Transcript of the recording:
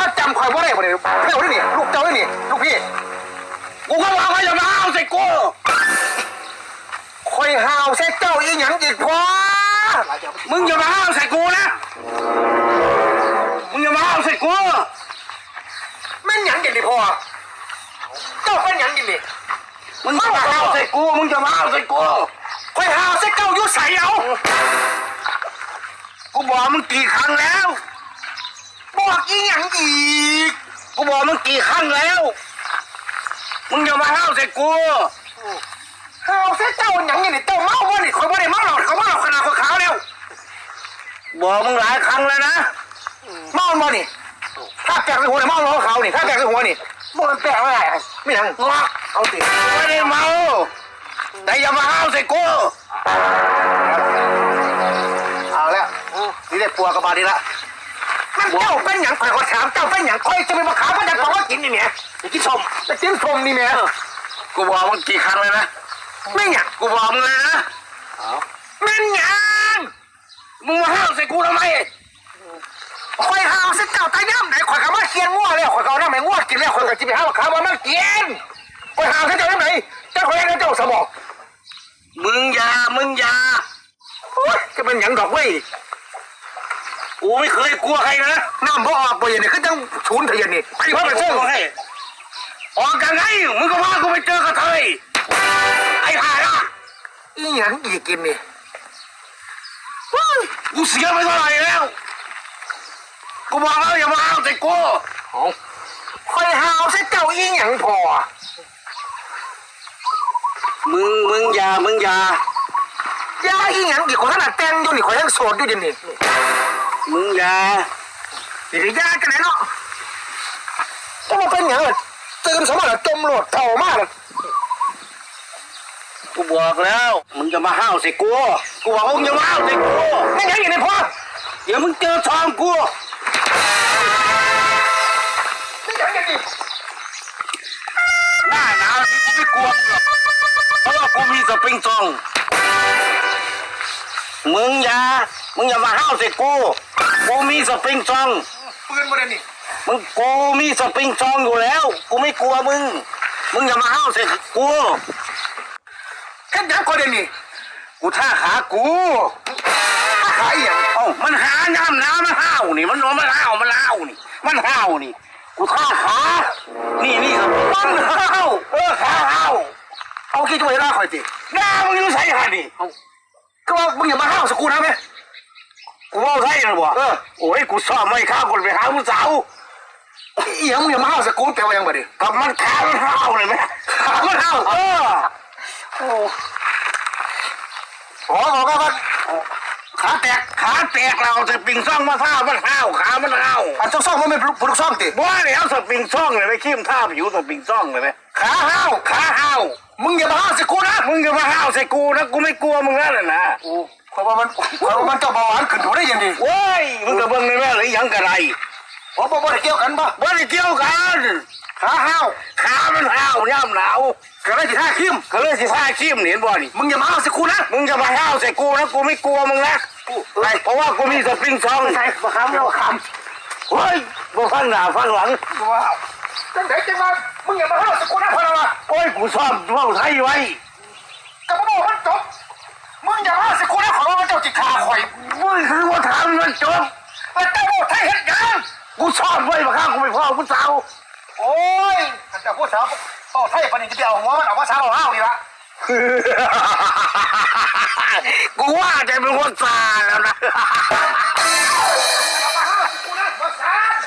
ถ้าจำคอยว่าได้บ่เนี่ยเจ้าด้วนี่ลูกเจ้าด้วยนี่ลูกพี่กูก็บอกว่าอย่ามาเอาใส่กูคอยหาวใส่เจ้าอีหยังอีกพอมึงอย่ามาเอาใส่กูนะมึงอย่ามาเอาใส่กูแม่นหยังกินดิพอเจ้าเป็นหยังกินดิมึงอย่ามาเอาใส่กูมึงอย่ามาเอาใส่กูคอยหาวใส่เจ้ายุ่ใส่เอากูบอกมึงกี่ครั้งแล้ว บอกอีหยังอีก กูบอกมึงกี่ครั้งแล้ว มึงอย่ามาห้าวใส่กูหาวใส่เจ้าหยังกินดิเจ้าเมาบ่นี่คอยบ่ได้เมาหรอกเขาเมาหรอกขนาดคอยขาวแล้วบอกมึงหลายครั้งแล้วนะ เมาบ่นี่ถ้าแปลกในหัวเนี่ยเมาหรอกเขานี่ถ้าแปลกในหัวนี่มันแปลกไม่ได้ไม่หยังงอกเอาสิไม่ได้เมา แต่อย่ามาห้าวใส่กูเอาแล้วนี่ได้ปัวกับบาดีละ มันเจ้าเป็นหยังคอยขอถามเจ้าเป็นหยังคอยจะไปมาขาวมันจะบอกว่ากินนี่แหม่จะกินส้มจะกินส้มนี่แหม่กูบอกมึงกี่ครั้งแล้วนะ ไม่หยังกูบอกมึงเลยนะแม่นหยังมึงมาห้าวใส่กูทำไมคอยหาวสิเจ้าตายย่ำไหนคอยเขามาเคียนงัวแล้วคอยเขาหน้าแม่งัวกินแล้วคอยก็จะไปหาว่าขาวว่ามันกินคอยหาวสิเจ้าย่ำไหนเจ้าคอยให้เจ้าสมองมึงอย่ามึงอย่าโอ๊ยจะเป็นหยังดอกเว้ย กูไม่เคยกลัวใครนะน้ำบ่ออกไปอย่างนี้คือจังศูนย์เทียนนี่ไปพ่อไปส่งให้ออกกันไงมึงก็ว่ากูไปเจอกระเทยไอ้ห่าละอีหยังอีกกินนี่กูเสียไปเท่าไหร่แล้วกูบอกแล้วอย่ามาเอาใส่กูคอยหาวสิเจ้าอีหยังพอมึงมึงอย่ามึงอย่ายาอีหยังอีกคนขนาดแต่งอยู่นี่คอยยังโสดอยู่เดี๋ยวนี้ มึงอย่านี่ได้ยากันไหนเนาะจะมาเป็นหยังล่ะตื่นสมัยจมโหลดเท่ามากเลยกูบอกแล้ว มึงจะมาห้าวใส่กูกูบอกว่ามึงจะมาห้าวใส่กูไม่หยังอย่างนี้พอเดี๋ยวมึงเจอทองกูไม่หยังอย่างนี้หน้าหนาวนี่กูไม่กลัวหรอกเพราะว่ากูมีสปริงซองมึงอย่ามึงอย่ามาห้าวใส่กู กูมีสปริงซอง ปืนมาเลยนี่มึงกูมีสปริงซองอยู่แล้ว กูไม่กลัวมึง มึงอย่ามาห้าวใส่กูแค่ยังคนเดียวนี่กูท่าขากูถ้าขายอหย่างเอ้ามันหาน้ำน้ำมันห้าวนี่ มันมันห้าวมันห้าวนี่ มันห้าวนี่ กูท่าขา นี่นี่ครับมันห้าวเออขาห้าวเอาขี้ตัวเองล่าคอยสิหน้ามึงอยู่ใส่หันนี่ก็ว่ามึงอย่ามาห้าวสกูนะไหม กูเอาใส่นะบ่เออ โอ้ยกูซ่อมไม่ข้าวคนไปหาผู้สาวอีหยังมึงอย่ามาห้าวสกูแปลว่าหยังบ่ดิกับมันขามันห้าวเลยไหมขามันห้าวเอออ๋อบอกว่าว่าขาแตกขาแตกเราจะปิงซ่องมาท่ามันห้าวขามันห้าวอันซ่องๆมันไม่ปลุกปลุกซ่องติบ้าแล้วสปริงซ่องเลยไหมขี้มท่าผิวสปริงซ่องเลยไหมขาห้าวขาห้าวมึงอย่ามาห้าวสกูนะมึงจะมาห้าวใส่กูนะกูไม่กลัวมึงแล้วนะ เพราะว่ามันเพราะว่ามันเจ้าเบาหวานขึ้นดูได้ยังดีเว้ยมึงจะเบิ่งในแม่หรือยังกะไรเพราะบ่ได้เกี่ยวกันปะว่าได้เกี่ยวกันขาห้าวขามันห้าวย่ำหนาวก็เลยสิท่าคิมก็เลยสิท่าขี้มเห็นบ่นี่มึงอย่ามาห้าวสกูนะมึงจะมาห้าวใส่กูนะกูไม่กลัวมึงนะไรเพราะว่ากูมีสปริงซ่องใช่มาคำแล้วคเฮ้ยบ่ฟังหน้าฟังหลังำว้าวจังไหนจังว่ามึงอย่ามาห้าวสกูนะพอแล้ววะโอ้ยกูซ่อมเล่าไทยไว้กับมึงบอกมันจบ มึงอย่ามาห้าวสกูนะขอว่ามันเจ้าจิขาข่อยมึงคือว่าถามมันจบมันเจ้าบอกไทยเห็นยังกูซ่อมไว้มาข้างกูไม่พ่อกูสาว โอ้ยถ้าเจ้าพูดสาวโอ้ไทยปนิจะไปเอาหัวมันเอาว่าสาวเอาห้าวนี่ละกูว่าจะเป็นคนซาแล้วนะเอามาห้าวสกูนะมาสาน